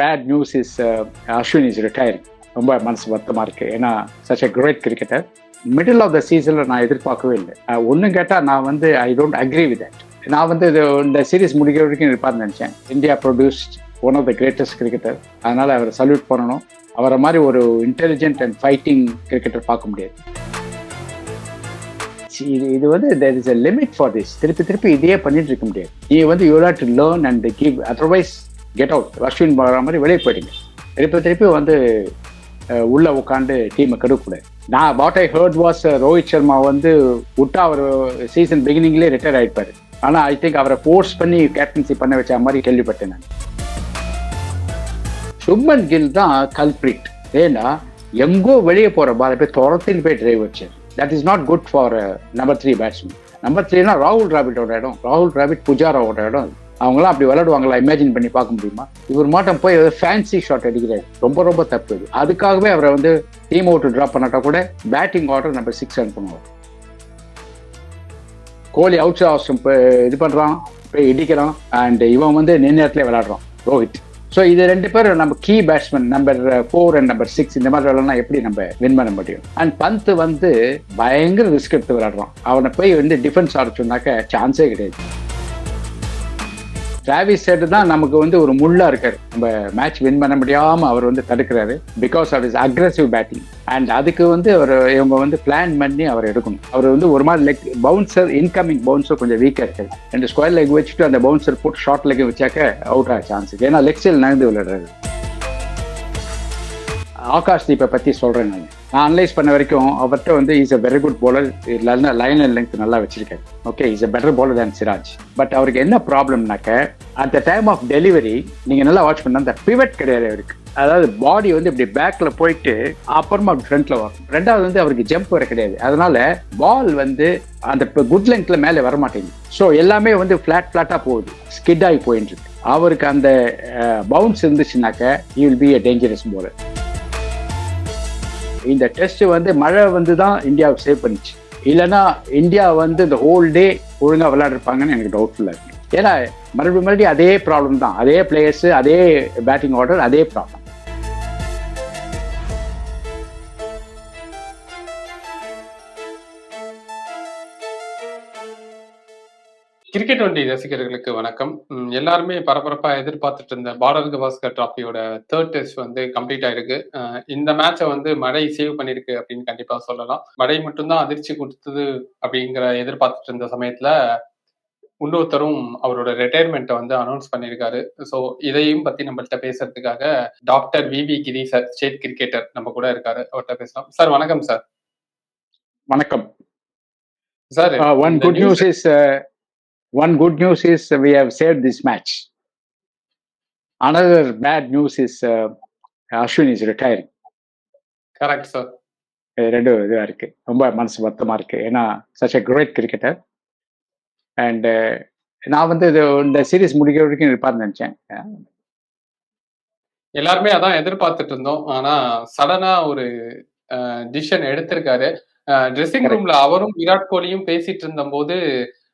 Bad news is Ashwin is retiring ரொம்ப மனசு வருத்தமாக இருக்குது ஏன்னா such a great cricketer middle of the சீசனில் நான் எதிர்பார்க்கவே இல்லை. ஒன்றும் கேட்டால் நான் வந்து I don't agree with that நான் வந்து இது இந்த சீரிஸ் முடிக்கிற வரைக்கும் இருப்பார்னு நினச்சேன். India produced one of the greatest cricketer அதனால் அவரை சல்யூட் பண்ணணும். அவரை மாதிரி ஒரு இன்டெலிஜென்ட் அண்ட் ஃபைட்டிங் கிரிக்கெட்டர் பார்க்க முடியாது. இது இது வந்து there is a limit for this திருப்பி திருப்பி இதையே பண்ணிட்டு இருக்க முடியாது. நீ வந்து you have to learn and give otherwise get out Rashwin வர மாதிரி வெளியே போயிடுங்க. திருப்பி திருப்பி வந்து உள்ளே உட்காந்து டீமை கெடுக்கக்கூடாது நான் what I heard was Rohit Sharma வந்து விட்டா அவர் சீசன் பிகினிங்லேயே ரிட்டையர் ஆகிருப்பார் ஆனால் ஐ திங்க் அவரை ஃபோர்ஸ் பண்ணி கேப்டன்சி பண்ண வச்ச மாதிரி கேள்விப்பட்டேன் நான். சுப்மன் கில் தான் கல்பிரிட் ஏன்னா எங்கோ வெளியே போகிற பால போய் துரத்தின்னு போய் டிரைவ் வச்சார் that is not good for number three batsman number த்ரீனா ராகுல் டிராவிட்டோட இடம். ராகுல் டிராவிட் புஜாராவோட இடம் அவங்களாம் அப்படி விளையாடுவாங்களா? இமேஜின் பண்ணி பார்க்க முடியுமா? இவர் மாட்டம் போய் ஃபேன்சி ஷாட் அடிக்கிறாரு. ரொம்ப ரொம்ப தப்பு இது. அதுக்காகவே அவரை வந்து டீம் அவுட் ட்ராப் பண்ணாட்டா கூட பேட்டிங் ஆர்டர் நம்ம சிக்ஸ் ரன் பண்ணுவோம் கோலி அவுட் ஆஸ்டம் இது பண்ணுறான் போய் இடிக்கிறான் அண்ட் இவன் வந்து நேரத்தில் விளையாடுறான். ரோஹித் ஸோ இது ரெண்டு பேரும் நம்ம key batsman number four and number six இந்த மாதிரி விளாட்னா எப்படி நம்ம வின் பண்ண முடியும்? அண்ட் பந்த் வந்து பயங்கர ரிஸ்க் எடுத்து விளையாடுறான். அவனை போய் வந்து டிஃபென்ஸ் ஆட சொன்னாக்க சான்ஸே கிடையாது. டிராவிஸ் ஹெட் தான் நமக்கு வந்து ஒரு முள்ளா இருக்காரு. நம்ம மேட்ச் வின் பண்ண முடியாம அவர் வந்து தடுக்கிறாரு. Because of his aggressive batting and அதுக்கு வந்து அவர் இவங்க வந்து பிளான் பண்ணி அவர் எடுக்கணும். அவர் வந்து ஒரு மாதிரி லெக் பவுன்சர் இன்கமிங் பவுன்சர் கொஞ்சம் வீக்காக இருக்கு ரெண்டு ஸ்கொயர் லெக் வச்சுட்டு அந்த பவுன்சர் போட்டு ஷார்ட் லெக் வச்சாக்க அவுட் ஆக சான்ஸ் ஏன்னா லெக் சைடில் நகர்ந்து விளையாடுறாரு. ஆகாஷ் தீப்பை பற்றி சொல்கிறேன் நான். நான் அனலைஸ் பண்ண வரைக்கும் அவர்கிட்ட வந்து is a very good bowler line and length நல்லா வச்சிருக்காரு. Okay is a better bowler than Siraj but அவருக்கு என்ன ப்ராப்ளம்னாக்க at the time of delivery நீங்க நல்லா வாட்ச் பண்ணா அந்த பிவட் கிடையாது அவருக்கு. அதாவது பாடி வந்து இப்படி பேக்ல போயிட்டு அப்புறமா ஃப்ரண்ட்ல வரும். ரெண்டாவது வந்து அவருக்கு ஜம்ப் வர கிடையாது. அதனால பால் வந்து அந்த குட் லென்த்ல மேலே வர மாட்டேங்குது ஸோ எல்லாமே வந்து ஃபிளாட் ஃபிளாட்டா போகுது. ஸ்கிட் ஆகி போயிட்டு இருக்கு அவருக்கு அந்த bounce இருந்துச்சுனாக்க you will be a dangerous bowler இந்த டெஸ்ட் வந்து மழை வந்து தான் இந்தியாவை சேவ் பண்ணிச்சு. இல்லைன்னா இந்தியா வந்து இந்த ஹோல் டே ஒழுங்காக விளையாடிருப்பாங்கன்னு எனக்கு டவுட்ஃபுல்லாக இருக்கு. ஏன்னா மறுபடியும் மறுபடியும் அதே ப்ராப்ளம் தான். அதே பிளேயர்ஸு அதே பேட்டிங் ஆர்டர் அதே ப்ராப்ளம் கிரிக்கெட் வண்டி ரசிகர்களுக்கு வணக்கம். எல்லாருமே பரபரப்பா எதிர்பார்த்துட்டு இருந்த பார்டர் கவாஸ்கர் டிராஃபியோட தேர்ட் டெஸ்ட் வந்து கம்ப்ளீட் ஆயிருக்கு. இந்த மேட்சை வந்து மழை சேவ் பண்ணிருக்கு அப்படின்னு கண்டிப்பா சொல்லலாம். மழை மட்டும்தான் அதிர்ச்சி கொடுத்தது அப்படிங்கிற எதிர்பார்த்துட்டு இருந்த சமயத்துல இன்னொருத்தரும் அவரோட ரிட்டையர்மெண்ட்டை வந்து அனௌன்ஸ் பண்ணியிருக்காரு. ஸோ இதையும் பத்தி நம்மள்ட்ட பேசுறதுக்காக doctor V V Giri sir state cricketer நம்ம கூட இருக்காரு. அவர்கிட்ட பேசலாம். சார் வணக்கம் சார் வணக்கம். Sir one good news is one good news is we have save this match another bad news is Ashwin is retiring correct sir ரெண்டு இதுவாக இருக்கு. ரொம்ப மனசு வருத்தமா இருக்கு. ஏன்னா such a great cricketer and நான் வந்து இது இந்த சீரிஸ் முடிக்கிற வரைக்கும் இருப்பார்னு நினைச்சேன். எல்லாருமே அதான் எதிர்பார்த்துட்டு இருந்தோம். ஆனா சடனா ஒரு டிசிஷன் எடுத்திருக்காரு. ட்ரெஸ்ஸிங். ரூம்ல அவரும் விராட் கோலியும் பேசிட்டு இருந்தபோது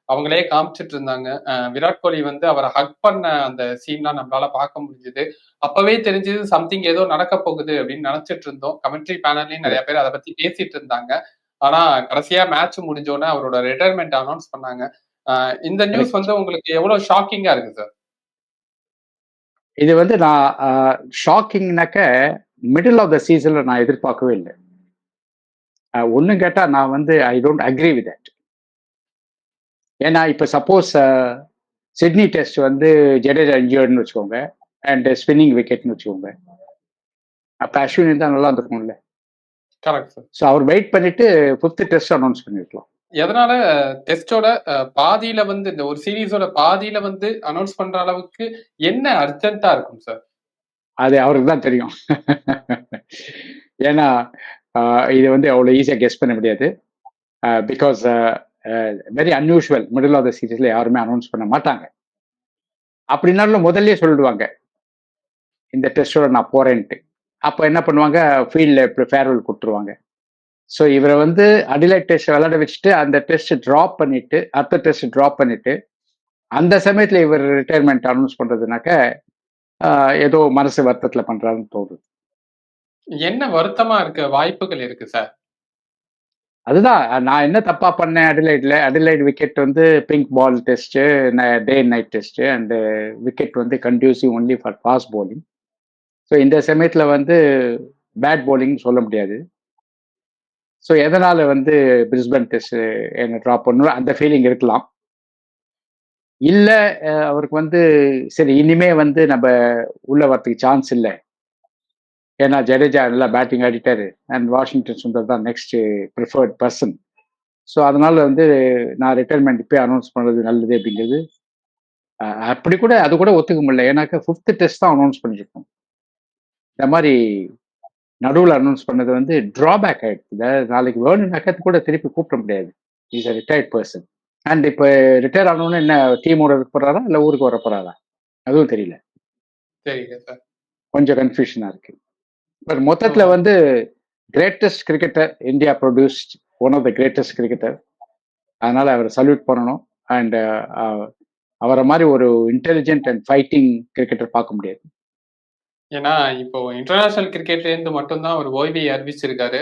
அவங்களே காமிச்சிட்டு இருந்தாங்க விராட் கோலி வந்து அவரை ஹக் பண்ண அந்த சீன்லாம் நம்மளால பார்க்க முடிஞ்சது. அப்பவே தெரிஞ்சது சம்திங் ஏதோ நடக்க போகுது அப்படின்னு நினைச்சிட்டு இருந்தோம் கமெண்ட்ரி பேனல்லையும் நிறைய பேர் அதை பத்தி பேசிட்டு இருந்தாங்க ஆனா கடைசியா மேட்ச் முடிஞ்சோடனே அவரோட ரிட்டையர்மெண்ட் அனௌன்ஸ் பண்ணாங்க. இந்த நியூஸ் வந்து உங்களுக்கு எவ்வளவு ஷாக்கிங்கா இருக்கு சார் இது வந்து நான் ஷாக்கிங்னாக்க மிடில் ஆஃப் த சீசன்ல நான் எதிர்பார்க்கவே இல்லை. ஒன்றும் கேட்டா நான் வந்து I don't agree with that ஏன்னா இப்போ சப்போஸ் சிட்னி டெஸ்ட் வந்து ஜடேஜா இன்ஜியர்டுன்னு வச்சுக்கோங்க அண்ட் ஸ்பின்னிங் விக்கெட்னு வச்சுக்கோங்க. அப்போ அஸ்வின் தான் நல்லா இருந்திருக்கும்ல. கரெக்ட் சார் ஸோ அவர் வெயிட் பண்ணிட்டு ஃபிஃப்த் டெஸ்ட் அனௌன்ஸ் பண்ணிருக்கலாம். எதனால டெஸ்டோட பாதியில வந்து இந்த ஒரு சீரீஸோட பாதியில வந்து அனௌன்ஸ் பண்ற அளவுக்கு என்ன அர்ஜென்ட்டா இருக்கும் சார் அது அவருக்கு தான் தெரியும். ஏன்னா இது வந்து அவ்வளோ ஈஸியாக கெஸ் பண்ண முடியாது. Because very unusual middle of the சீரீஸ்ல யாருமே அனௌன்ஸ் பண்ண மாட்டாங்க. அப்படின்னாலும் முதல்லயே சொல்லிடுவாங்க. இந்த டெஸ்டோட நான் போறேன்ட்டு. அப்போ என்ன பண்ணுவாங்க? ஃபீல்டில் ஃபேர்வெல் கொடுத்துருவாங்க. ஸோ இவரை வந்து அடிலைட் டெஸ்ட் விளையாட வச்சுட்டு அந்த டெஸ்ட் ட்ராப் பண்ணிட்டு அடுத்த டெஸ்ட் ட்ராப் பண்ணிட்டு அந்த சமயத்தில் இவர் ரிட்டையர்மெண்ட் அனௌன்ஸ் பண்ணுறதுனாக்க ஏதோ மனசு வருத்தத்தில் பண்ணுறாருன்னு தோணுது. என்ன வருத்தமா இருக்க? வாய்ப்புகள் இருக்கு சார் அதுதான் நான் என்ன தப்பா பண்ணேன் அடிலைட்ல அடிலைட் விக்கெட் வந்து pink ball test day night test and wicket வந்து conducive only for fast bowling so இந்த சமயத்துல வந்து பேட் போலிங் சொல்ல முடியாது. ஸோ எதனால வந்து பிரிஸ்பன் டெஸ்ட் என்ன ட்ராப் பண்ணணும் அந்த ஃபீலிங் இருக்கலாம். இல்லை அவருக்கு வந்து சரி இனிமே வந்து நம்ம உள்ள வரத்துக்கு சான்ஸ் இல்லை. ஏன்னா ஜடேஜா நல்லா பேட்டிங் ஆடிட்டாரு. அண்ட் வாஷிங்டன் சுந்தர் தான் நெக்ஸ்ட் ப்ரிஃபர்ட் பர்சன் ஸோ அதனால வந்து நான் ரிட்டைர்மெண்ட் இப்போ அனௌன்ஸ் பண்ணுறது நல்லது அப்படிங்கிறது. அப்படி கூட அது கூட ஒத்துக்க முடியல. ஏன்னாக்கா ஃபிஃப்த் டெஸ்ட் தான் அனௌன்ஸ் பண்ணியிருக்கோம் இந்த மாதிரி நடுவில் அனௌன்ஸ் பண்ணது வந்து ட்ராபேக் அதாவது நாளைக்கு வேணும்னாக்கா கூட திருப்பி கூப்பிட முடியாது. Is a retired person and இப்போ ரிட்டையர் ஆனவொன்னு என்ன டீமோட இருக்க போறாரா? இல்லை ஊருக்கு வர போறாரா? அதுவும் தெரியல. சரிங்க சார். கொஞ்சம் கன்ஃபியூஷனா இருக்கு. பட் மொத்தத்துல வந்து greatest cricketer India produced one of the greatest cricketer அதனால அவரை சல்யூட் பண்ணணும். அண்ட் அவரை மாதிரி ஒரு இன்டெலிஜென்ட் அண்ட் ஃபைட்டிங் கிரிக்கெட்டர் பார்க்க முடியாது. ஏன்னா இப்போ இன்டர்நேஷனல் கிரிக்கெட்ல இருந்து மட்டும்தான் ஒரு ஓய்வை அறிவிச்சிருக்காரு.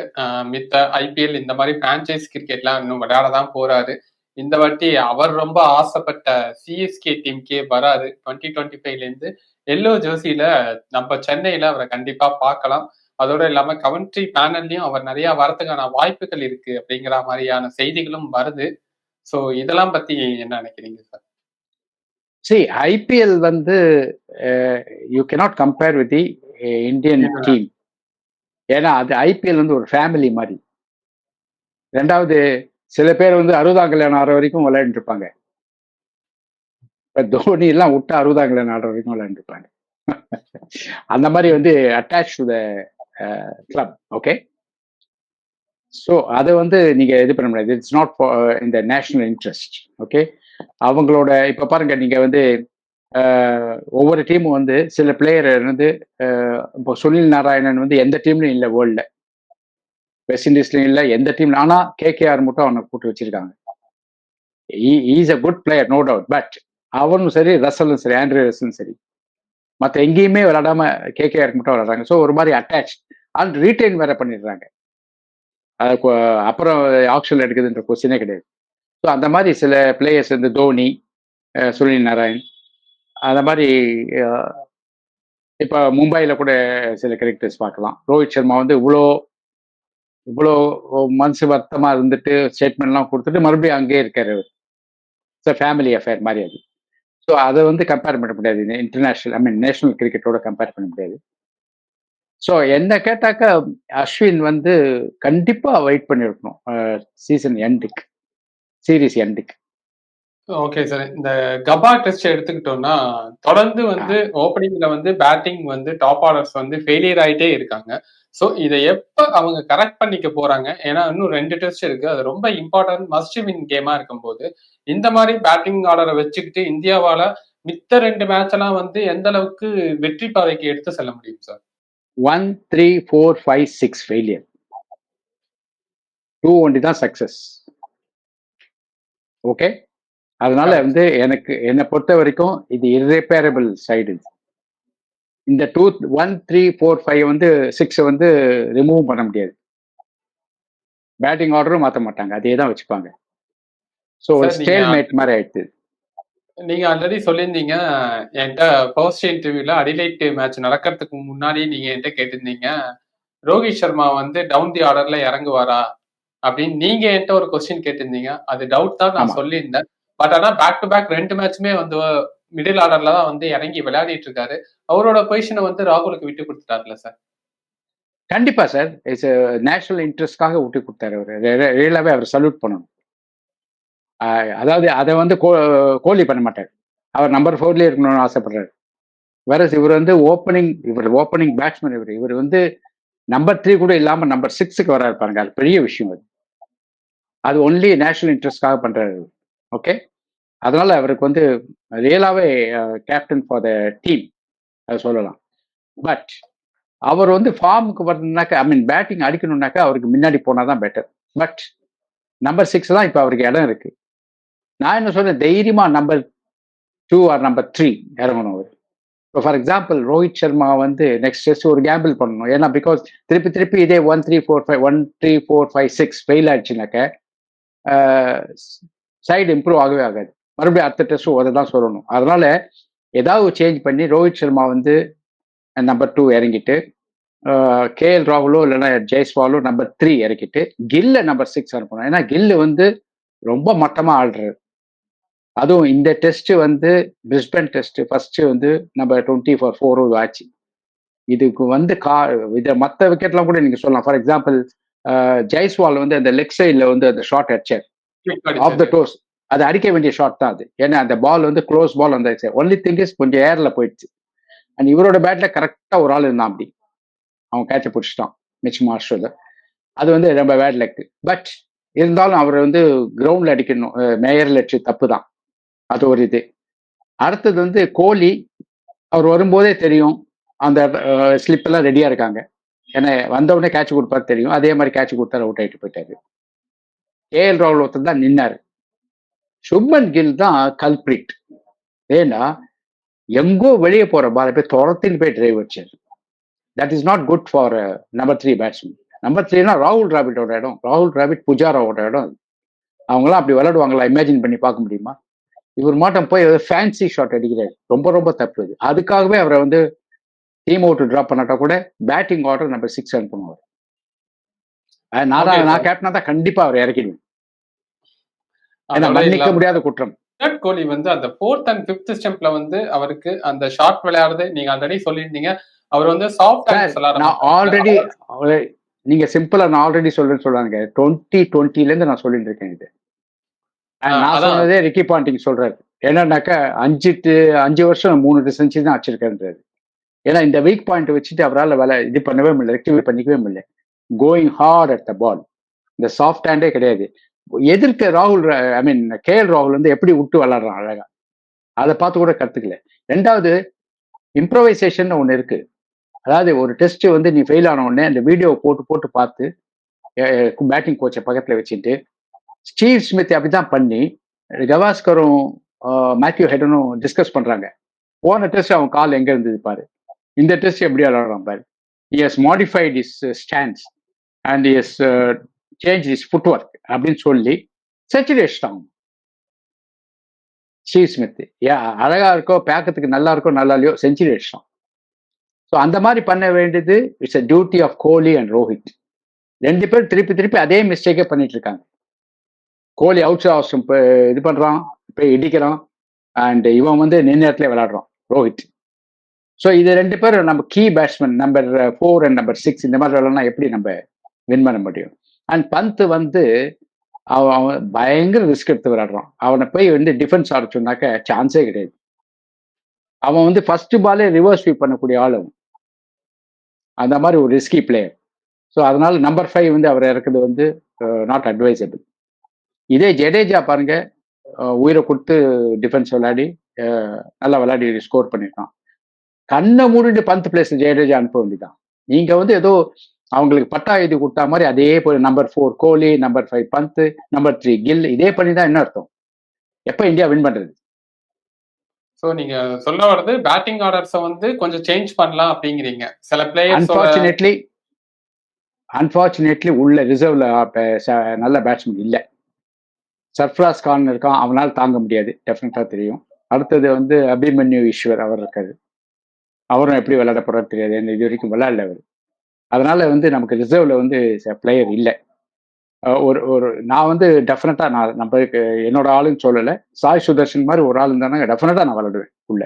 மித்த ஐபிஎல் இந்த மாதிரி பிரான்ச்சைஸ் கிரிக்கெட்லாம் இன்னும் விளையாட தான் போறாரு. இந்த வாட்டி அவர் ரொம்ப ஆசைப்பட்ட சிஎஸ்கே டீம்கே வராரு டுவெண்ட்டி டுவெண்ட்டி ஃபைவ்ல இருந்து எல்லோ ஜெர்சியில நம்ம சென்னையில அவரை கண்டிப்பா பார்க்கலாம். அதோட இல்லாம கவன்ட்ரி பேனல்லையும் அவர் நிறைய வரதுக்கான வாய்ப்புகள் இருக்கு அப்படிங்கிற மாதிரியான செய்திகளும் வருது. ஸோ இதெல்லாம் பத்தி என்ன நினைக்கிறீங்க சார் சரி ஐபிஎல் வந்து you cannot compare with the Indian. Team ஏன்னா அது ஐபிஎல் வந்து ஒரு ஃபேமிலி மாதிரி. ரெண்டாவது சில பேர் வந்து அறுபதாம் கல்யாணம் ஆற வரைக்கும் விளையாண்டுட்டு இருப்பாங்க. இப்போ தோனி எல்லாம் விட்டு அறுபதாம் நாடு வரைக்கும் விளையாண்டுருப்பாங்க. இருப்பாங்க அந்த மாதிரி வந்து attach to the club okay so அதை வந்து நீங்கள் இது பண்ண முடியாது. இட்ஸ் நாட் இந்த நேஷனல் இன்ட்ரெஸ்ட் ஓகே அவங்களோட இப்போ பாருங்க நீங்கள் வந்து uh, ஒவ்வொரு டீமும் வந்து சில பிளேயர் வந்து uh, இப்போ சுனில் நாராயணன் வந்து எந்த டீம்லையும் இல்லை வேர்ல்டில் வெஸ்ட் இண்டீஸ்லையும் இல்லை எந்த டீம்ல ஆனால் கேகேஆர் மட்டும் அவனை கூட்டு வச்சிருக்காங்க. Is a good player no doubt but அவனும் சரி ரசலும் சரி ஆண்ட்ரூ ரசலும் சரி. மற்ற எங்கேயுமே விளையாடாம கேகேஆருக்கு மட்டும் விளையாடுறாங்க. ஸோ ஒரு மாதிரி அட்டாச் அண்ட் ரீட்டைன் வேற பண்ணிடுறாங்க. அது அப்புறம் ஆப்ஷன் எடுக்குதுன்ற கொஸ்டினே கிடையாது. ஸோ அந்த மாதிரி சில பிளேயர்ஸ் இந்த தோனி சுனில் நாராயண் அந்த மாதிரி இப்போ மும்பையில் கூட சில கிரிக்கெட்டர்ஸ் பார்க்கலாம். ரோஹித் சர்மா வந்து இவ்வளோ இவ்வளோ மனசு வருத்தமாக இருந்துட்டு ஸ்டேட்மெண்ட்லாம் கொடுத்துட்டு மறுபடியும் அங்கேயே இருக்காரு சார் ஃபேமிலி அஃபேர் மாதிரி அது. ஸோ அதை வந்து கம்பேர் பண்ண முடியாது. இந்த இன்டர்நேஷனல் ஐ மீன் நேஷனல் கிரிக்கெட்டோட கம்பேர் பண்ண முடியாது. ஸோ என்ன கேட்டாக்கா அஸ்வின் வந்து கண்டிப்பா வெயிட் பண்ணியிருக்கணும் சீசன் எண்டுக்கு சீரீஸ் எண்டுக்கு ஓகே சார் இந்த கபா டெஸ்ட் எடுத்துக்கிட்டோம்னா தொடர்ந்து வந்து ஓப்பனிங்ல வந்து பேட்டிங் வந்து டாப் ஆர்டர்ஸ் வந்து ஃபெயிலியர் ஆயிட்டே இருக்காங்க. ஸோ இதை எப்ப அவங்க கரெக்ட் பண்ணிக்க போறாங்க? ஏன்னா இன்னும் ரெண்டு டெஸ்ட் இருக்கு. அது ரொம்ப இம்பார்ட்டன்ட் மஸ்ட் வின் கேமா இருக்கும்போது. இந்த மாதிரி பேட்டிங் ஆர்டரை வச்சுக்கிட்டு இந்தியாவால மித்த ரெண்டு மேட்ச் எல்லாம் வந்து எந்த அளவுக்கு வெற்றி பாதைக்கு எடுத்து செல்ல முடியும் sir one three four five six failure two ஒன்டி தான் சக்சஸ் ஓகே அதனால. வந்து எனக்கு என்னை பொறுத்த வரைக்கும் இது irreparable சைடு இந்த two one three four five வந்து சிக்ஸ் வந்து ரிமூவ் பண்ண முடியாது. பேட்டிங் ஆர்டரும் மாற்ற மாட்டாங்க. அதே தான் வச்சுப்பாங்க. ஸோ ஸ்டேல் மேட் மாதிரி ஆயிடுது நீங்க ஆல்ரெடி சொல்லியிருந்தீங்க. என்கிட்ட ஃபர்ஸ்ட் இன்டர்வியூல அடிலைட் மேட்ச் நடக்கிறதுக்கு முன்னாடி நீங்க என்கிட்ட கேட்டிருந்தீங்க. ரோஹித் சர்மா வந்து டவுன் தி ஆர்டர்ல இறங்குவாரா? அப்படின்னு நீங்க என்கிட்ட ஒரு கொஸ்டின் கேட்டிருந்தீங்க. அது டவுட் தான் நான். சொல்லியிருந்தேன். பட் ஆனா பேக் டு பேக் ரெண்டு மேட்சுமே வந்து மிடில் ஆர்டர்ல தான் வந்து இறங்கி விளையாடிட்டு இருக்காரு. அவரோட பொசிஷனை வந்து ராகுலுக்கு விட்டு கொடுத்துட்டாருல சார் கண்டிப்பா சார் இட்ஸ் நேஷனல் இன்ட்ரெஸ்ட்காக விட்டு கொடுத்தாரு அவர். ரியலாவே அவர் சல்யூட் பண்ணணும். அதாவது அதை வந்து கோ- கோலி பண்ண மாட்டார். அவர் நம்பர் ஃபோர்லயே இருக்கணும்னு ஆசைப்படுறாரு. வேற இவர் வந்து ஓப்பனிங் இவர் ஓப்பனிங் பேட்ஸ்மேன் இவர். இவர் வந்து நம்பர் த்ரீ கூட இல்லாமல் நம்பர் சிக்ஸுக்கு வர பாருங்க. அது பெரிய விஷயம் அது. அது ஒன்லி நேஷனல் இன்ட்ரெஸ்ட்காக பண்றாரு ஓகே அதனால அவருக்கு வந்து ரியலாவே கேப்டன் ஃபார் த டீம் அதை சொல்லலாம். பட் அவர் வந்து ஃபார்முக்கு வரணுனாக்கா ஐ மீன் பேட்டிங் அடிக்கணும்னாக்கா அவருக்கு முன்னாடி போனால் தான் பெட்டர் பட் நம்பர் சிக்ஸ் தான் இப்போ அவருக்கு இடம் இருக்கு. நான் என்ன சொல்றேன் தைரியமா number two or number three இறங்கணும் அவர். இப்போ ஃபார் எக்ஸாம்பிள் ரோஹித் சர்மா வந்து நெக்ஸ்ட் டெஸ்ட் ஒரு கேம்பிள் பண்ணணும். ஏன்னா பிகாஸ் திருப்பி திருப்பி இதே one three four five one three four five six fail ஆயிடுச்சுனாக்க side improve ஆகவே ஆகாது. மறுபடியும் அடுத்த டெஸ்ட்டும் அதை தான் சொல்லணும். அதனால ஏதாவது சேஞ்ச் பண்ணி ரோஹித் சர்மா வந்து நம்பர் டூ இறங்கிட்டு கே எல் ராகுலோ இல்லைன்னா ஜெய்ஸ்வாலோ நம்பர் த்ரீ இறக்கிட்டு கில்ல நம்பர் சிக்ஸ் அனுப்பணும். ஏன்னா கில்லு வந்து ரொம்ப மட்டமாக ஆடுறாரு. அதுவும் இந்த டெஸ்ட் வந்து பிரிஸ்பன் டெஸ்ட் ஃபர்ஸ்ட் வந்து நம்ம டுவெண்ட்டி ஃபோர் ஃபோர் ஆச்சு. இதுக்கு வந்து கா இதை மற்ற விக்கெட்லாம் கூட நீங்க சொல்லலாம். ஃபார் எக்ஸாம்பிள் ஜெய்ஸ்வால் வந்து அந்த லெக் சைடில் வந்து அந்த ஷார்ட் அடிச்சார். ஆஃப் த டோஸ் அது அடிக்க வேண்டிய ஷாட் தான் அது. ஏன்னா அந்த பால் வந்து க்ளோஸ் பால் அந்த ஒன்லி திங் இஸ் கொஞ்சம் ஏர்ல போயிடுச்சு. அண்ட் இவரோட பேட்ல கரெக்டா ஒரு ஆள் இருந்தான் அப்படி. அவன் கேட்சை பிடிச்சிட்டான் மிச் மாஸ்டர்ல அது வந்து ரொம்ப பேட் லக் பட் இருந்தாலும் அவர் வந்து கிரவுண்ட்ல அடிக்கணும். மேயர்ல அடிச்சு தப்பு தான். அது ஒரு இது. அடுத்தது வந்து கோலி. அவர் வரும்போதே தெரியும். அந்த ஸ்லிப் எல்லாம் ரெடியா இருக்காங்க. ஏன்னா வந்த உடனே கேட்ச் கொடுப்பாரு தெரியும். அதே மாதிரி கேட்ச் கொடுத்தாரு அவுட் ஆயிட்டு போயிட்டாரு. ஏஎல் ராகுல் ஒருத்தர் தான் நின்னாரு. சுப்மன் கில் தான் கல்பிரிட் ஏன்னா எங்கோ வெளியே போற பால போய் துரத்தின்னு போய் டிரைவ் வச்சாரு that is not good for number three batsman number த்ரீனா ராகுல் டிராவிடோட இடம். ராகுல் டிராவிட் புஜாராவோட இடம். அவங்களாம் அப்படி விளையாடுவாங்களா? இமேஜின் பண்ணி பார்க்க முடியுமா? இவர் மாட்டம் போய் ஃபேன்சி ஷாட் அடிக்கிறாரு. ரொம்ப ரொம்ப தப்பு அதுக்காகவே அவரை வந்து டீம் அவுட் ட்ராப் பண்ணாட்டா கூட பேட்டிங் ஆர்டர் நம்பர் சிக்ஸ் அனுப்புவார் நான் நான் கேப்டனா தான் கண்டிப்பா அவர் இறக்கிடுவேன். மன்னிக்க முடியாத குற்றம். விராட் கோலி வந்து அந்த ஃபோர்த் அண்ட் ஃபிஃப்த் ஸ்டெம்ப்ல வந்து அவருக்கு அந்த ஷார்ட் விளையாடுறது நீங்க ஆல்ரெடி சொல்லியிருந்தீங்க. அவர் வந்து சாஃப்ட் நான் ஆல்ரெடி நீங்க சிம்பிளா நான் ஆல்ரெடி சொல்றேன்னு சொல்றாங்க டுவெண்ட்டி டுவெண்ட்டில இருந்து நான் சொல்லிட்டு இருக்கேன் இது நான் சொன்னதே ரிக்கி பாண்டிங் சொல்றாரு. என்னன்னாக்கா அஞ்சு அஞ்சு வருஷம் மூணு செஞ்சு தான் வச்சிருக்கேன்றாரு. ஏன்னா இந்த வீக் பாயிண்ட் வச்சுட்டு அவரால் வேலை இது பண்ணவே முடியல ரெக்டிஃபை பண்ணிக்கவே முடியல. Going hard at the ball இந்த சாஃப்ட் ஹேண்டே கிடையாது. எதிர்க்க ராகுல் ஐ மீன் கே எல் ராகுல் வந்து எப்படி விட்டு விளாடுறான் அழகா. அதை பார்த்து கூட கத்துக்கல. ரெண்டாவது இம்ப்ரவைசேஷன் ஒன்று இருக்கு. அதாவது ஒரு டெஸ்ட் வந்து நீ ஃபெயில் ஆன உடனே அந்த வீடியோ போட்டு போட்டு பார்த்து பேட்டிங் கோச்சை பக்கத்தில் வச்சுட்டு ஸ்டீவ் ஸ்மித் அப்படிதான் பண்ணி கவாஸ்கரும் மேத்யூ ஹெடனும் டிஸ்கஸ் பண்றாங்க. போன டெஸ்ட் அவன் கால் எங்க இருந்தது பாரு. இந்த டெஸ்ட் எப்படி விளாடுறான் பாரு. Is modified his stance and his change his footwork அப்படின்னு சொல்லி செஞ்சுரி ஸ்ரீ ஸ்மித் ஏ அழகா இருக்கோ பேக்கத்துக்கு நல்லா இருக்கோ நல்லா இல்லையோ செஞ்சுரி அடிச்சிட்டான். ஸோ அந்த மாதிரி பண்ண வேண்டியது it's a duty of Kohli and Rohit ரெண்டு பேரும் திருப்பி திருப்பி அதே மிஸ்டேக்கே பண்ணிட்டு இருக்காங்க. கோலி அவுட் ஹவுஸ் இது பண்றான் போய் இடிக்கிறான் அண்ட் இவன் வந்து நின்று நேரத்துல விளையாடுறான் ரோஹித் ஸோ இது ரெண்டு பேரும் நம்ம key batsman number four and number six இந்த மாதிரி விளையாடலாம் எப்படி நம்ம வின் பண்ண முடியும் அண்ட் பந்த் வந்து அவன் அவன் பயங்கர ரிஸ்க் எடுத்து விளையாடுறான். அவனை போய் வந்து டிஃபென்ஸ் ஆட சொன்னாக்க சான்ஸே கிடையாது. அவன் வந்து ஃபர்ஸ்ட் பாலே ரிவர்ஸ் ஸ்வீப் பண்ணக்கூடிய ஆளும் அந்த மாதிரி ஒரு ரிஸ்கி பிளேயர் ஸோ அதனால நம்பர் ஃபைவ் வந்து அவர் இறக்குறது வந்து நாட் அட்வைசபிள் இதே ஜடேஜா பாருங்க உயிரை கொடுத்து டிஃபென்ஸ் விளையாடி நல்லா விளையாடி ஸ்கோர் பண்ணியிருக்கான். கண்ணை மூடிட்டு பந்த் பிளேஸ் ஜடேஜா அனுப்ப வேண்டியதான் நீங்க வந்து ஏதோ அவங்களுக்கு பட்டா எழுதி கொடுத்தா மாதிரி அதே போய் number four Kohli number five Pant number three Gill இதே பண்ணி தான் என்ன அர்த்தம்? எப்ப இந்தியா வின் பண்றது? சோ நீங்க சொல்ல வர்றது பேட்டிங் ஆர்டர்ஸ வந்து கொஞ்சம் சேஞ்ச் பண்ணலாம் அப்படிங்கிறீங்க. சில பிளேயர்ஸ் அன்பார்ச்சுனேட்லி அன்பார்ச்சுனேட்லி உள்ள ரிசர்வ்ல நல்ல பேட்ஸ்மேன் இல்லை. சர்ஃப்ராஸ் கான் இருக்கான் அவனால் தாங்க முடியாது டெஃபினட்டா தெரியும். அடுத்தது வந்து அபிமன்யு ஈஸ்வர் அவர் இருக்காரு. அவரும் எப்படி விளையாட போறாரு தெரியாது இது வரைக்கும் விளையாடல அவர். அதனால வந்து நமக்கு ரிசர்வ்ல வந்து பிளேயர் இல்லை. ஒரு ஒரு நான் வந்து டெஃபினட்டா நான் நம்ம என்னோட ஆளுன்னு சொல்லலை. சாய் சுதர்ஷன் மாதிரி ஒரு ஆள் இருந்தாங்க டெஃபினட்டா நான் விளாடுவேன் உள்ள.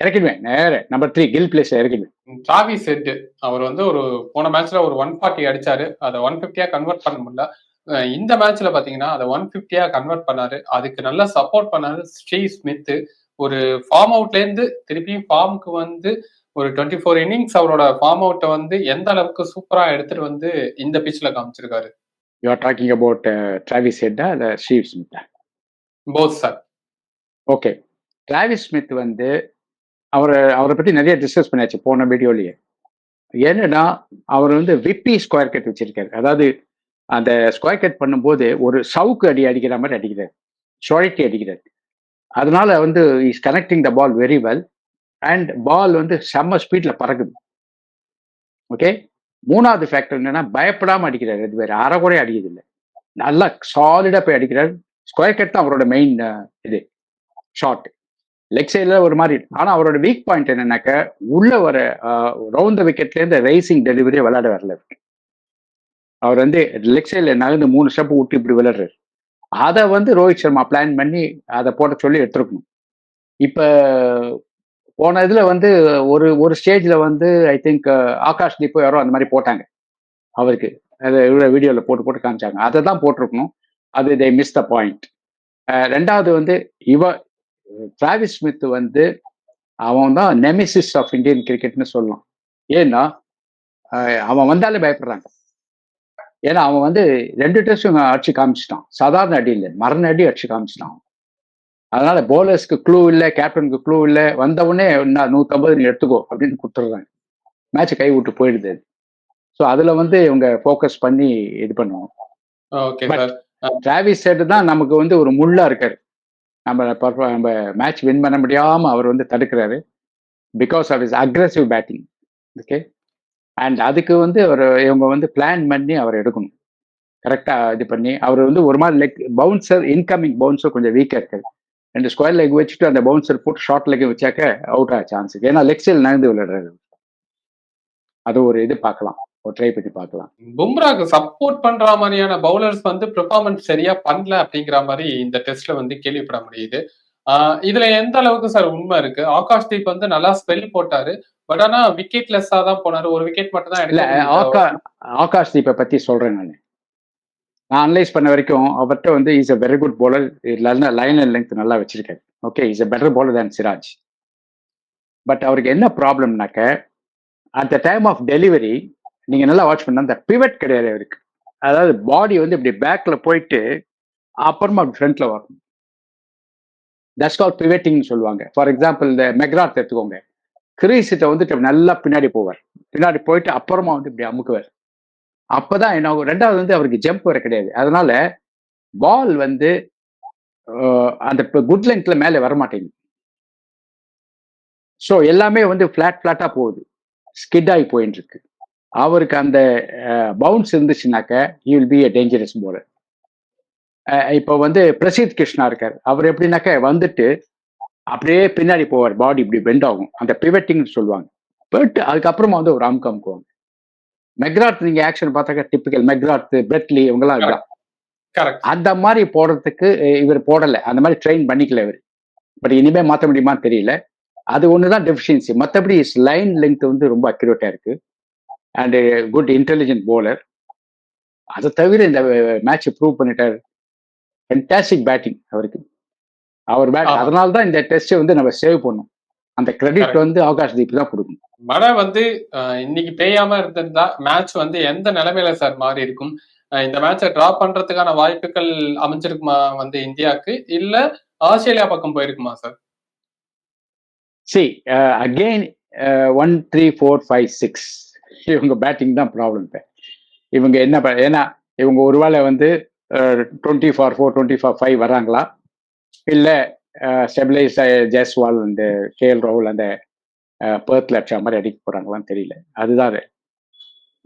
இறக்கிடுவேன் நேர. நம்பர் த்ரீ கில் பிளேஸ் இறக்கிடுவேன். டிராவி செட் அவர் வந்து ஒரு போன மேட்ச்ல ஒரு ஒன் ஃபார்ட்டி அடிச்சாரு. அதை ஒன் ஃபிஃப்டியா கன்வெர்ட் பண்ண முடியல. இந்த மேட்ச்ல பாத்தீங்கன்னா அதை ஒன் ஃபிஃப்டியா கன்வெர்ட் பண்ணாரு. அதுக்கு நல்லா சப்போர்ட் பண்ணாரு ஸ்ரீ ஸ்மித் ஒரு ஃபார்ம் அவுட்ல இருந்து திருப்பியும் ஃபார்முக்கு வந்து ஒரு டுவெண்ட்டி ஃபோர் இன்னிங்ஸ் அவரோட ஃபார்ம் அவுட்டை வந்து எந்த அளவுக்கு சூப்பரா எடுத்துட்டு வந்து இந்த பிச்ல காமிச்சிருக்காரு? You are talking about Travis ஹெட்டா இல்ல Steve ஸ்மித்தா both sir okay Travis Smith வந்து அவரை அவரை பத்தி நிறைய டிஸ்கஸ் பண்ணியாச்சு போன வீடியோலயே என்னன்னா அவர் வந்து விப்பி ஸ்கொயர் கட் வச்சிருக்காரு. அதாவது அந்த ஸ்கொயர் கட் பண்ணும்போது ஒரு சவுக்கு அடி அடிக்கிற மாதிரி அடிக்கிறார். சுழட்டி அடிக்கிறார். அதனால வந்து is connecting the ball very well and ball வந்து செம்ம ஸ்பீட்ல பறக்குது. ஓகே மூணாவது ஃபேக்டர் என்னன்னா பயப்படாம அடிக்கிறார் ரெண்டு பேர் அரை அடிக்கிறது இல்லை நல்லா சாலிடா போய் அடிக்கிறார். ஸ்கொயர் கட் தான் அவரோட மெயின் இது. ஷார்ட் லெக் சைடில் ஒரு மாதிரி ஆனா அவரோட வீக் பாயிண்ட் என்னன்னாக்க உள்ள வர ரவுண்ட் விக்கெட்ல இருந்து ரைசிங் டெலிவரியை விளையாட வரல அவர் வந்து லெக் சைடில் நகர்ந்து மூணு ஸ்டெப் விட்டு இப்படி விளையாடுறாரு. அதை வந்து ரோஹித் சர்மா பிளான் பண்ணி அதை போட சொல்லி எடுத்துருக்கணும். இப்போ போன இதுல வந்து ஒரு ஒரு ஸ்டேஜ்ல வந்து ஐ திங்க் ஆகாஷ் தீபோ யாரோ அந்த மாதிரி போட்டாங்க. அவருக்கு. அதை இவ்வளோ வீடியோவில் போட்டு போட்டு காமிச்சாங்க. அதை தான் போட்டிருக்கணும். அது தே மிஸ் த பாயிண்ட் ரெண்டாவது வந்து இவ டிராவிஸ் ஸ்மித் வந்து அவன் தான் நெமிசிஸ் ஆஃப் இந்தியன் கிரிக்கெட்னு சொல்லலாம். ஏன்னா அவன் வந்தாலே பயப்படுறாங்க. ஏன்னா அவன் வந்து ரெண்டு டெஸ்ட்டும் அடிச்சு காமிச்சிட்டான். சாதாரண அடி இல்லை மரண அடி அடிச்சு காமிச்சிட்டான். அதனால போலர்ஸ்க்கு க்ளூ இல்லை கேப்டனுக்கு க்ளூ இல்லை வந்தவுடனே நான் நூற்றம்பது நீ எடுத்துக்கோ அப்படின்னு கொடுத்துட்றாங்க. மேட்சை கை விட்டு போயிடுது அது. ஸோ அதுல வந்து இவங்க ஃபோக்கஸ் பண்ணி இது பண்ணுவோம் டிராவிஸ் செட் தான் நமக்கு வந்து ஒரு முள்ளா இருக்காரு. நம்ம நம்ம மேட்ச் வின் பண்ண முடியாம அவர் வந்து தடுக்கிறாரு. Because of his aggressive batting okay and அதுக்கு வந்து அவர் இவங்க வந்து பிளான் பண்ணி அவர் எடுக்கணும். கரெக்டா இது பண்ணி அவர் வந்து ஒரு மாதிரி லெக் பவுன்சர் இன்கமிங் பவுன்சர் கொஞ்சம் வீக்கா இருக்காரு. ரெண்டு ஸ்கொயர் லெக் வச்சுட்டு அந்த பவுன்சர் போட்டு ஷார்ட் லெக் வச்சாக்க அவுட் ஆக சான்ஸ் ஏன்னா லெக் சைடில் நகர்ந்து விளையாடுறாரு அது ஒரு இது பார்க்கலாம். ஒரு ட்ரை பண்ணி பார்க்கலாம். பும்ராக்கு சப்போர்ட் பண்ற மாதிரியான பவுலர்ஸ் வந்து பெர்ஃபார்மன்ஸ் சரியா பண்ணல அப்படிங்கிற மாதிரி இந்த டெஸ்ட்ல வந்து கேள்விப்பட முடியுது. இதுல எந்த அளவுக்கு சார் உண்மை இருக்கு? ஆகாஷ் தீப் வந்து நல்லா ஸ்பெல் போட்டாரு. பட் ஆனா விக்கெட் லெஸ்ஸா தான் போனாரு. ஒரு விக்கெட் மட்டும் தான் ஆகாஷ் தீப்பை பத்தி சொல்றேன் நான். நான் அனலைஸ் பண்ண வரைக்கும் அவர்கிட்ட வந்து is a very good bowler line and length நல்லா வச்சிருக்காரு. Okay is a better bowler than Siraj but அவருக்கு என்ன ப்ராப்ளம்னாக்க at the time of delivery நீங்க நல்லா வாட்ச் பண்ணால் அந்த பிவட் கிடையாது அவருக்கு. அதாவது பாடி வந்து இப்படி பேக்ல போயிட்டு அப்புறமா ஃப்ரண்ட்ல வரணும். தட்ஸ் கால் பிவெட்டிங்னு சொல்லுவாங்க. ஃபார் எக்ஸாம்பிள் இந்த மெக்ராத் எடுத்துக்கோங்க. கிரீஸிட்ட வந்துட்டு நல்லா பின்னாடி போவார். பின்னாடி போயிட்டு அப்புறமா வந்து இப்படி அமுக்குவார். அப்பதான் என்ன ரெண்டாவது வந்து அவருக்கு ஜம்ப் வர கிடையாது. அதனால பால் வந்து அந்த குட் லென்த்ல மேலே வரமாட்டேங்குது. ஸோ எல்லாமே வந்து ஃபிளாட் ஃபிளாட்டா போகுது. ஸ்கிட் ஆகி போயிட்டு இருக்கு அவருக்கு அந்த bounce இருந்துச்சுனாக்க you will be a dangerous bowler இப்போ வந்து பிரசீத் கிருஷ்ணா இருக்கார். அவர் எப்படின்னாக்க வந்துட்டு அப்படியே பின்னாடி போவார். பாடி இப்படி பெண்ட் ஆகும். அந்த பிவெட்டிங்னு சொல்லுவாங்க. பட் அதுக்கப்புறமா வந்து ஒரு அமுக்கு அமுக்குவாங்க மெக்ராத் நீங்க ஆக்ஷன் பார்த்தாக்க டிப்பிக்கல் மெக்ராத் பிரெட்லி இவங்கெல்லாம் இருக்கலாம் அந்த மாதிரி போடுறதுக்கு இவர் போடலை. அந்த மாதிரி ட்ரெயின் பண்ணிக்கல இவர். பட் இனிமே மாற்ற முடியுமான்னு தெரியல. அது ஒண்ணுதான் டெஃபிஷியன்சி மற்றபடி இஸ் லைன் லென்த் வந்து ரொம்ப அக்யூரேட்டா இருக்கு. அண்ட் குட் இன்டெலிஜென்ட் போலர் அதை தவிர இந்த மேட்ச் ப்ரூவ் பண்ணிட்டார். ஃபென்டாஸ்டிக் பேட்டிங் அவருக்கு. அவர் பேட் அதனால தான் இந்த டெஸ்ட் வந்து நம்ம சேவ் பண்ணோம். அந்த கிரெடிட் வந்து ஆகாஷ் தீப் தான் கொடுக்கணும். மழை வந்து இன்னைக்கு பெய்யாம இருந்திருந்தா மேட்ச் வந்து எந்த நிலைமையில சார் மாறி இருக்கும்? இந்த மேட்சை டிரா பண்றதுக்கான வாய்ப்புகள் அமைஞ்சிருக்குமா வந்து இந்தியாவுக்கு? இல்ல ஆஸ்திரேலியா பக்கம் போயிருக்குமா sir see again one three four five six இவங்க பேட்டிங் தான் ப்ராப்ளம் இப்போ. இவங்க என்ன ஏன்னா இவங்க ஒருவேளை வந்து twenty for four twenty for five வராங்களா? இல்லை ஸ்டெபிலைஸ் ஜெஸ்வால் அந்த கேஎல் ராகுல் அந்த பேர்த்ல அடிச்ச மாதிரி அடிக்க போறாங்களான்னு தெரியல. அதுதான் அது.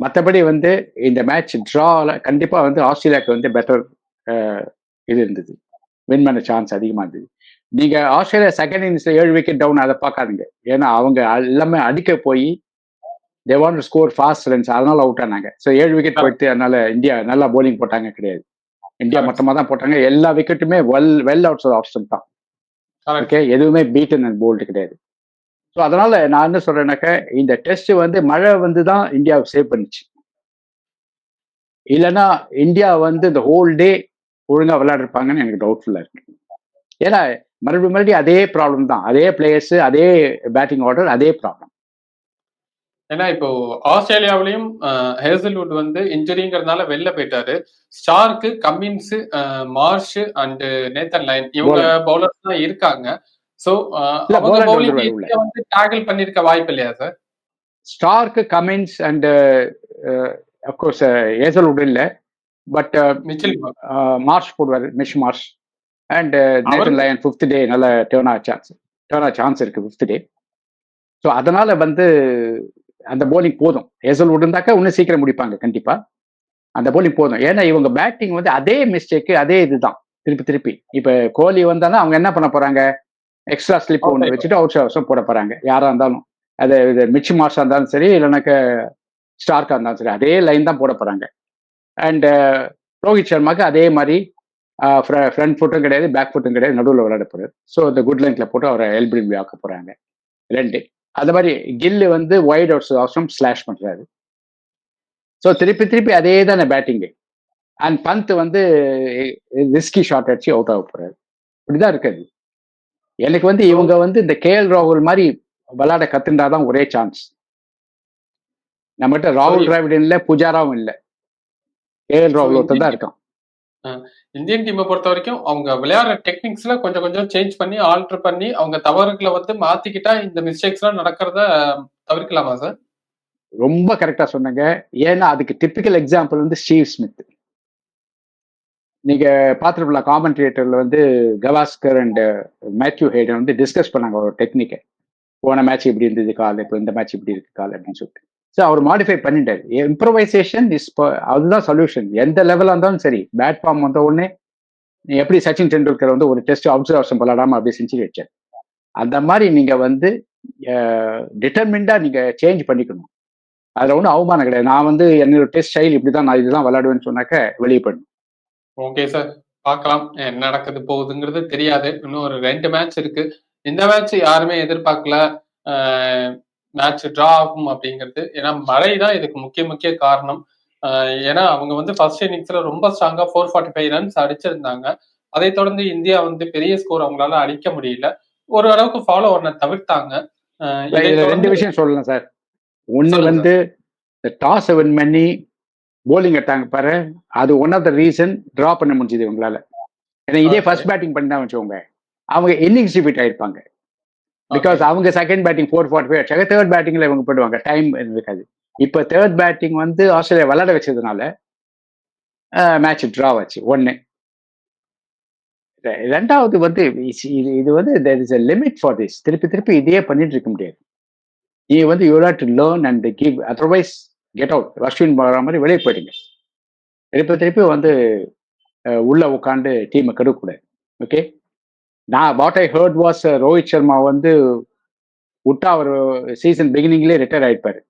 மற்றபடி வந்து இந்த மேட்ச் ட்ரால கண்டிப்பாக வந்து ஆஸ்திரேலியாவுக்கு வந்து பெட்டர் இது இருந்தது. வின் பண்ண சான்ஸ் அதிகமாக இருந்தது. நீங்க ஆஸ்திரேலியா செகண்ட் இன்னிங்ஸ்ல ஏழு விக்கெட் டவுன் அதை பார்க்காதீங்க. ஏன்னா அவங்க எல்லாமே அடிக்க போய் they want score fast runs அதனால அவுட் ஆனாங்க. ஸோ ஏழு விக்கெட் போயிட்டு அதனால இந்தியா நல்லா போலிங் போட்டாங்க கிடையாது. இந்தியா மொத்தமாக தான் போட்டாங்க. எல்லா விக்கெட்டுமே வெல் வெல் அவுட்ஸ் ஆப்ஷன் தான். ஓகே எதுவுமே பீட்டன் அண்ட் போல்டு கிடையாது. ஸோ அதனால நான் என்ன சொல்றேன்னாக்க இந்த டெஸ்ட் வந்து மழை வந்து தான் இந்தியாவை சேவ் பண்ணிச்சு. இல்லைன்னா இந்தியா வந்து இந்த ஹோல் டே ஒழுங்கா விளையாடிருப்பாங்கன்னு எனக்கு டவுட்ஃபுல்லா இருக்கு. ஏன்னா மறுபடியும் மறுபடியும் அதே ப்ராப்ளம் தான். அதே பிளேயர்ஸ் அதே பேட்டிங் ஆர்டர் அதே ப்ராப்ளம் ஏன்னா இப்போ ஆஸ்திரேலியாவிலையும் ஹேசல்வுட் வந்து இன்ஜுரிங்கிறதுனால வெளில போயிட்டாரு. Starc Cummins Marsh and Nathan Lyon இவங்க பவுலர்ஸ் தான் இருக்காங்க. சோ பவுலிங் வந்து டேக்கிள் பண்ணிருக்க வாய்ப்பு இல்லையா sir Starc Cummins and of course Hazlewood இல்ல. பட் மார்ச் போடுவார் Mitch Marsh and Lyon fifth day நல்ல turn a chance turn a chance இருக்கு ஃபிஃப்த் டே ஸோ அதனால வந்து அந்த bowling போதும். ஹேசல்வுட் இருந்தாக்கா இன்னும் சீக்கிரம் முடிப்பாங்க கண்டிப்பா. அந்த bowling போதும். ஏன்னா இவங்க பேட்டிங் வந்து அதே மிஸ்டேக் அதே இதுதான். திருப்பி திருப்பி. இப்ப கோலி வந்தானா அவங்க என்ன பண்ண போறாங்க? எக்ஸ்ட்ரா ஸ்லிப் ஒன்று. வச்சுட்டு அவுட் ஹவுஸும் போட போறாங்க. யாரா இருந்தாலும். அது இது மிச்சி மார்ஸா இருந்தாலும் சரி இல்லைனாக்க ஸ்டார்க்கா இருந்தாலும் சரி அதே லைன் தான் போட போறாங்க. அண்ட் ரோஹித் சர்மாக்கு அதே மாதிரி ஃப்ரண்ட் ஃபுட்டும் கிடையாது பேக் ஃபுட்டும் கிடையாது நடுவில் விளையாட போறாரு. ஸோ இந்த குட் லைன்ல போட்டு அவரை எல்பிரிபி ஆக்க போறாங்க. ரெண்டு. அது மாதிரி கில்லு வந்து வைட் அவுட்ஸ் அவசரம் ஸ்லாஷ் பண்றாரு. ஸோ திருப்பி திருப்பி அதே தானே பேட்டிங்கு அண்ட் பந்த் வந்து ரிஸ்கி ஷாட் அடிச்சு அவுட் ஆக போறாரு. இப்படிதான் இருக்குது எனக்கு வந்து இவங்க வந்து இந்த கேஎல் ராகுல் மாதிரி விளையாட கத்துண்டாதான் ஒரே சான்ஸ் நம்மகிட்ட ராகுல். டிராவிட் இல்ல புஜாராவும் இல்ல. கேஎல் ராகுல் ஒருத்தன் தான் இருக்கான். இந்தியன் டீமை பொறுத்த வரைக்கும் அவங்க விளையாடுற டெக்னிக்ஸ்ல கொஞ்சம் கொஞ்சம் சேஞ்ச் பண்ணி ஆல்டர் பண்ணி அவங்க தவறுகளை வந்து மாத்திக்கிட்டா இந்த மிஸ்டேக்ஸ் எல்லாம் நடக்கிறத தவிர்க்கலாமா சார் ரொம்ப கரெக்டா சொன்னீங்க. ஏன்னா அதுக்கு டிப்பிக்கல் எக்ஸாம்பிள் வந்து ஸ்டீவ் ஸ்மித் நீங்க பார்த்துருப்பல காமெண்ட்ரேட்டர்ல வந்து கவாஸ்கர் அண்ட் மேத்யூ ஹேடன் வந்து டிஸ்கஸ் பண்ணாங்க ஒரு டெக்னிக்கை போன மேட்ச் இப்படி இருந்தது கால் இப்போ இந்த மேட்ச் இப்படி இருக்கு கால் அப்படின்னு சொல்லிட்டு. ஸோ அவர் மாடிஃபை பண்ணிட்டாரு. இம்ப்ரவைசேஷன் இஸ் அதுதான் சொல்யூஷன் எந்த லெவலாக இருந்தாலும் சரி பேட் ஃபார்ம் வந்த உடனே நீ எப்படி சச்சின் டெண்டுல்கர் வந்து ஒரு டெஸ்ட் அப்சர்வேஷன் விளாடாம அப்படியே செஞ்சுரி வச்சார் அந்த மாதிரி நீங்க வந்து டிட்டர்மிண்டா நீங்க சேஞ்ச் பண்ணிக்கணும். அதில் ஒன்றும் அவமானம் கிடையாது. நான் வந்து என்னோட டெஸ்ட் ஸ்டைல் இப்படி தான் நான் இதுதான் விளையாடுவேன்னு சொன்னாக்க வெளியே பண்ணணும் ஓகே சார் பார்க்கலாம். என்ன நடக்குது போகுதுங்கிறது தெரியாது. இன்னும் ஒரு ரெண்டு மேட்ச் இருக்கு. இந்த மேட்ச் யாருமே எதிர்பார்க்கல. மேட்ச் டிரா ஆகும் அப்படிங்கிறது. ஏன்னா மழை தான் இதுக்கு முக்கிய முக்கிய காரணம். ஏன்னா அவங்க வந்து ஃபர்ஸ்ட் இன்னிங்ஸ்ல ரொம்ப ஸ்ட்ராங்கா ஃபோர் ஃபார்ட்டி ஃபைவ் ரன்ஸ் அடிச்சிருந்தாங்க. அதை தொடர்ந்து இந்தியா வந்து பெரிய ஸ்கோர் அவங்களால அடிக்க முடியல. ஒரு அளவுக்கு ஃபாலோ பண்ண தவிர்த்தாங்க. ரெண்டு விஷயம் சொல்லலாம் சார் ஒண்ணு சொல்லுங்க வந்து டாஸ் வின் பண்ணி போலிங் எடுத்தாங்க பாரு. அது one of the reason draw பண்ண முடிஞ்சது இவங்களால. ஏன்னா இதே. ஃபர்ஸ்ட் பேட்டிங் பண்ணி தான் வச்சுக்கோங்க. அவங்க இன்னிங்ஸ் டிஃபிட் ஆயிருப்பாங்க. பிகாஸ் அவங்க second batting four forty five அடிச்சாங்க தேர்ட் பேட்டிங்ல இவங்க போடுவாங்க. டைம் இருக்காது. இப்போ தேர்ட் பேட்டிங் வந்து ஆஸ்திரேலியா விளையாட வச்சதுனால மேட்ச் டிரா ஆச்சு. ஒன்னு ரெ- ரெண்டாவது வந்து இது இது வந்து there is a limit for this திருப்பி திருப்பி இதையே பண்ணிட்டு இருக்க முடியாது. நீ வந்து you to learn and give otherwise get out Ashwin போகிற மாதிரி வெளியே போயிடுங்க. திருப்பி திருப்பி வந்து உள்ள உட்காந்து டீமை கெடுக்கக்கூடாது. ஓகே நான் what I heard was Rohit Sharma வந்து விட்டா அவர் சீசன் பிகினிங்லேயே ரிட்டையர் ஆயிப்பாரு.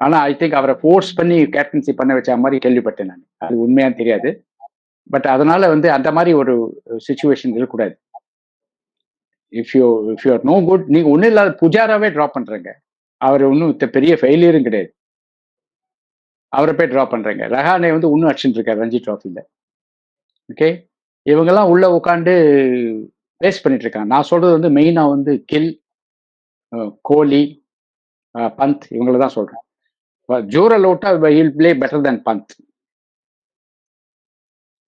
ஆனால் ஐ திங்க் அவரை ஃபோர்ஸ் பண்ணி கேப்டன்சி பண்ண வச்ச மாதிரி கேள்விப்பட்டேன் நான். அது உண்மையான்னு தெரியாது. பட் அதனால வந்து அந்த மாதிரி ஒரு சுச்சுவேஷன் இருக்கக்கூடாது. If you if you are no good நீங்கள் ஒன்றும் இல்லாத புஜாராவே ட்ராப் பண்ணுறங்க அவர் ஒன்றும் பெரிய ஃபெயிலியரும் கிடையாது. அவரை போய் ட்ராப் பண்றீங்க. ரஹானே வந்து இன்னும் அடிச்சுட்டு இருக்காரு ரஞ்சி ட்ராஃபில ஓகே இவங்கெல்லாம் உள்ள உட்காந்து வேஸ்ட் பண்ணிட்டு இருக்காங்க. நான் சொல்றது வந்து மெயினா வந்து கில் கோலி பந்த் இவங்கள தான் சொல்றேன். ஜூரல் அவுட்டா he'll play better than Pant.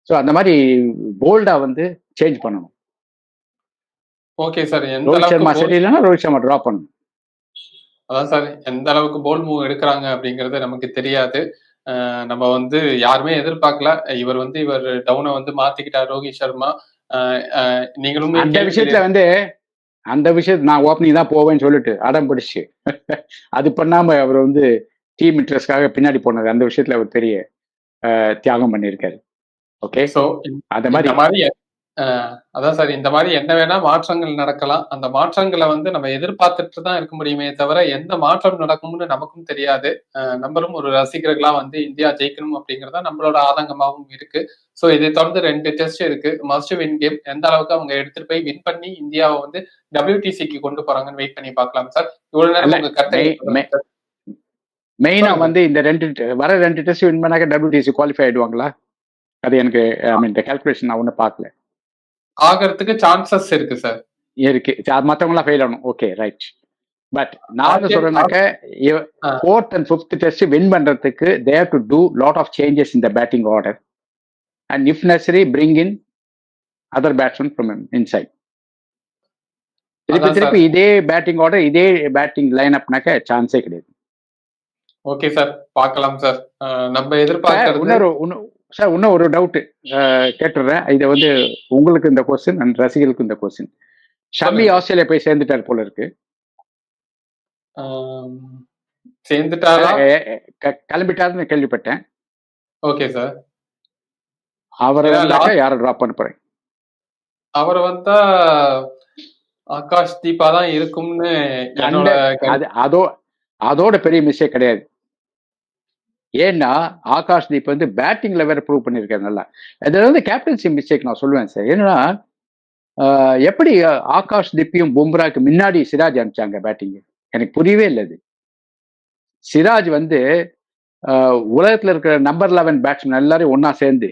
So அந்த மாதிரி போல்டா வந்து சேஞ்ச் பண்ணணும். ஓகே சார் ரோஹித் சர்மா சரியில்லைன்னா ரோஹித் சர்மா ட்ராப் பண்ணணும். அதான் சார் எந்த அளவுக்கு போல் மூவ் எடுக்கிறாங்க அப்படிங்கிறது நமக்கு தெரியாது. நம்ம வந்து யாருமே எதிர்பார்க்கல. இவர் வந்து இவர் டவுனை வந்து மாத்திக்கிட்டார் ரோஹித் சர்மா. நீங்களும் அந்த விஷயத்துல வந்து அந்த விஷயத்துல நான் ஓப்பனிங் தான் போவேன்னு சொல்லிட்டு அடம் பிடிச்சு. அது பண்ணாம அவர் வந்து டீம் இன்ட்ரெஸ்ட்காக பின்னாடி போனது. அந்த விஷயத்துல அவர் பெரிய தியாகம் பண்ணியிருக்காரு. ஓகே ஸோ அந்த மாதிரி அதான் சார் இந்த மாதிரி என்ன வேணா மாற்றங்கள் நடக்கலாம். அந்த மாற்றங்களை வந்து நம்ம எதிர்பார்த்துட்டு தான் இருக்க முடியுமே தவிர எந்த மாற்றம் நடக்கும்னு நமக்கும் தெரியாது. நம்மளும் ஒரு ரசிகர்களா வந்து இந்தியா ஜெயிக்கணும் அப்படிங்கறத நம்மளோட ஆதங்கமாகவும் இருக்கு. ஸோ இதை தொடர்ந்து ரெண்டு டெஸ்ட் இருக்கு. மஸ்ட் வின் கேம் எந்த அளவுக்கு அவங்க எடுத்துட்டு போய் வின் பண்ணி இந்தியாவை வந்து WTC-க்கு கொண்டு போறாங்கன்னு வெயிட் பண்ணி பார்க்கலாம் சார். இவ்வளவு நேரம் உங்க கருத்தை மெய்- மெய்- மெயினா. வந்து இந்த ரெண்டு வர ரெண்டு டெஸ்ட் வின் பண்ணாக்க டபிள்யூடிசி குவாலிஃபை ஆயிடுவாங்களா? அது எனக்கு ஐ மீன் கால்குலேஷன் நான் ஒன்றும் பார்க்கல. ஆகிறதுக்கு சான்சஸ் இருக்கு சார் இருக்கு. மற்றவங்களாம் ஃபெயில் ஆகணும். ஓகே ரைட் பட் நான். சொல்றேன்னாக்க. Fourth and fifth test win பண்றதுக்கு they have to do lot of changes in the batting order and if necessary bring in other batsman from inside திருப்பி திருப்பி இதே batting order இதே batting line அப்னாக்க சான்ஸே கிடையாது. Okay sir பார்க்கலாம் sir நம்ம எதிர்பார்க்கறது சார் இன்னும் ஒரு டவுட் கேட்டுடுறேன் இதை வந்து உங்களுக்கு இந்த கொஸ்டின் அண்ட் ரசிகர்களுக்கு இந்த கொஸ்டின் ஷமி. ஆஸ்திரேலியா போய் சேர்ந்துட்டார் போல இருக்கு. சேர்ந்துட்டாரா? கிளம்பிட்டாருன்னு கேள்விப்பட்டேன். Okay sir. அவரை யாரை ட்ராப் பண்ண போறேன் அவர் வந்தா ஆகாஷ் தீபா தான் இருக்கும்னு அதோ அதோட பெரிய மிஸ்டேக் கிடையாது. ஏன்னா ஆகாஷ் தீப் வந்து பேட்டிங்ல வேற ப்ரூவ் பண்ணியிருக்காரு நல்லா. இதில் வந்து கேப்டன்சி மிஸ்டேக் நான் சொல்லுவேன் சார் ஏன்னா எப்படி ஆகாஷ் தீப்பையும் பும்ராக்கு முன்னாடி சிராஜ் அனுப்பிச்சாங்க பேட்டிங் எனக்கு புரியவே இல்லை அது. சிராஜ் வந்து உலகத்தில் உலகத்துல இருக்கிற நம்பர் லெவன் பேட்ஸ்மேன் எல்லாரையும் ஒன்னா சேர்ந்து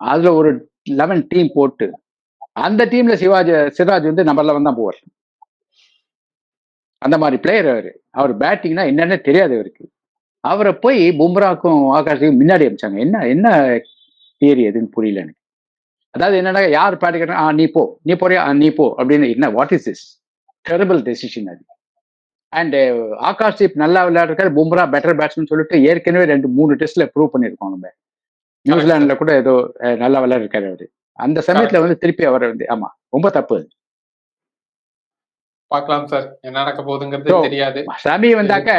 அதுல ஒரு லெவன் டீம் போட்டு அந்த டீம்ல சிவாஜ் சிராஜ் வந்து நம்பர் லெவன் தான் போவார் அந்த மாதிரி பிளேயர் அவர். அவர் பேட்டிங்னா என்னன்னு தெரியாது அவருக்கு. அவரை போய் பும்ராக்கும் ஆகாஷுக்கும் முன்னாடி அமிச்சாங்க என்ன என்ன தியரி எதுன்னு புரியல எனக்கு. அதாவது என்னன்னா யார் பேட் கேட்டா ஆ நீ போ நீ போறியா? நீ போ அப்படின்னு என்ன what is this terrible decision அது. அண்ட் ஆகாஷ் தீப் நல்லா விளையாடுறாரு பும்ரா பெட்டர் பேட்ஸ்மேன் சொல்லிட்டு ஏற்கனவே ரெண்டு மூணு டெஸ்ட்ல ப்ரூவ் பண்ணியிருக்கோம் நம்ம. நியூசிலாந்துல கூட ஏதோ நல்லா விளையாடுறாரு அவரு. அந்த சமயத்துல வந்து திருப்பி அவரை வந்து ஆமா ரொம்ப தப்பு அது. பார்க்கலாம் சார். என்ன நடக்க போகுதுங்கிறது தெரியாது. சமி வந்தாக்க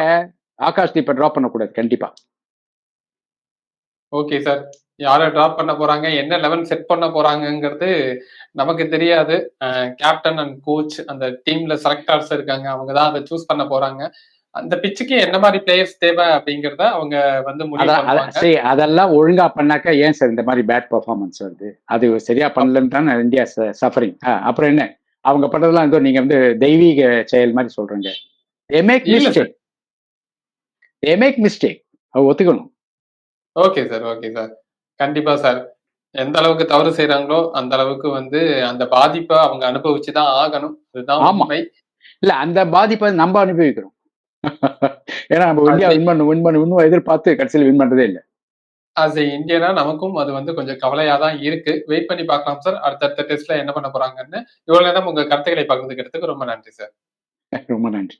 ஆகாஷ் தீப்பை ட்ராப் பண்ணக்கூடாது கண்டிப்பா. ஓகே சார் யாரை டிராப் பண்ண போறாங்க என்ன லெவல் செட் பண்ண போறாங்கங்கிறது நமக்கு தெரியாது. கேப்டன் அண்ட் கோச் அந்த டீம்ல செலக்டர்ஸ் இருக்காங்க அவங்க தான் அதை சூஸ் பண்ண போறாங்க. அந்த பிச்சுக்கு என்ன மாதிரி பிளேயர்ஸ் தேவை அப்படிங்கறத அவங்க வந்து சரி அதெல்லாம் ஒழுங்கா பண்ணாக்க ஏன் சார் இந்த மாதிரி பேட் பர்ஃபார்மன்ஸ் வருது? அது சரியா பண்ணலன்னு தான் இந்தியா சஃபரிங் அப்புறம் என்ன? அவங்க பண்றதெல்லாம் ஏதோ நீங்க வந்து தெய்வீக செயல் மாதிரி சொல்றீங்க. தே மேக் மிஸ்டேக் மிஸ்டேக் ஒத்துக்கணும். ஓகே சார் ஓகே சார் கண்டிப்பா சார் எந்த அளவுக்கு தவறு செய்றாங்களோ அந்த அளவுக்கு வந்து அந்த பாதிப்பை அவங்க அனுபவிச்சுதான் ஆகணும். அதுதான். உண்மை. இல்ல அந்த பாதிப்பை நம்ம அனுபவிக்கிறோம். ஏன்னா நம்ம இந்தியா வின் பண்ண வின் பண்ண இன்னும் எதிர்பார்த்து கடைசியில் வின் பண்றதே இல்லை. ஆஸ் ஏ இந்தியனா நமக்கும் அது வந்து கொஞ்சம் கவலையா தான் இருக்கு. வெயிட் பண்ணி பார்க்கலாம் சார் அடுத்தடுத்த டெஸ்ட்ல என்ன பண்ண போறாங்கன்னு. இவ்வளவு நேரம் உங்க கருத்துக்களை பகிர்ந்துக்கிறதுக்கு ரொம்ப நன்றி சார் ரொம்ப நன்றி.